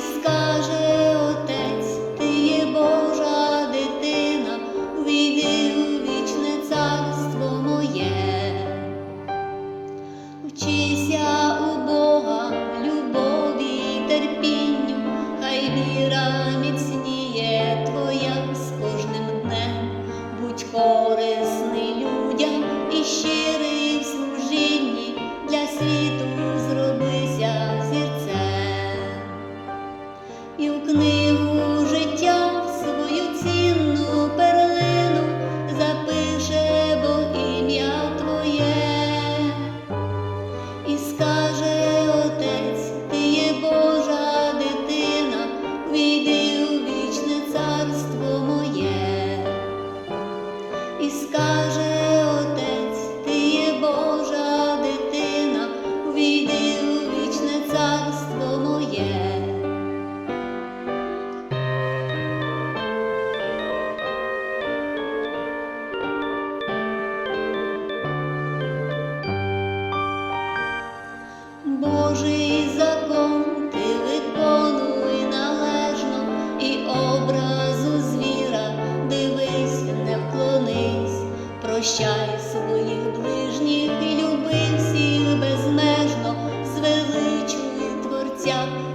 і скаже Отець, ти є Божа дитина, увійди вічне царство моє, вчися у Бога, любові і хай віра. Божий закон ти виконуй належно і образу звіра, дивись, не вклонись, прощай своїх ближніх і люби всіх безмежно, звеличуй творця.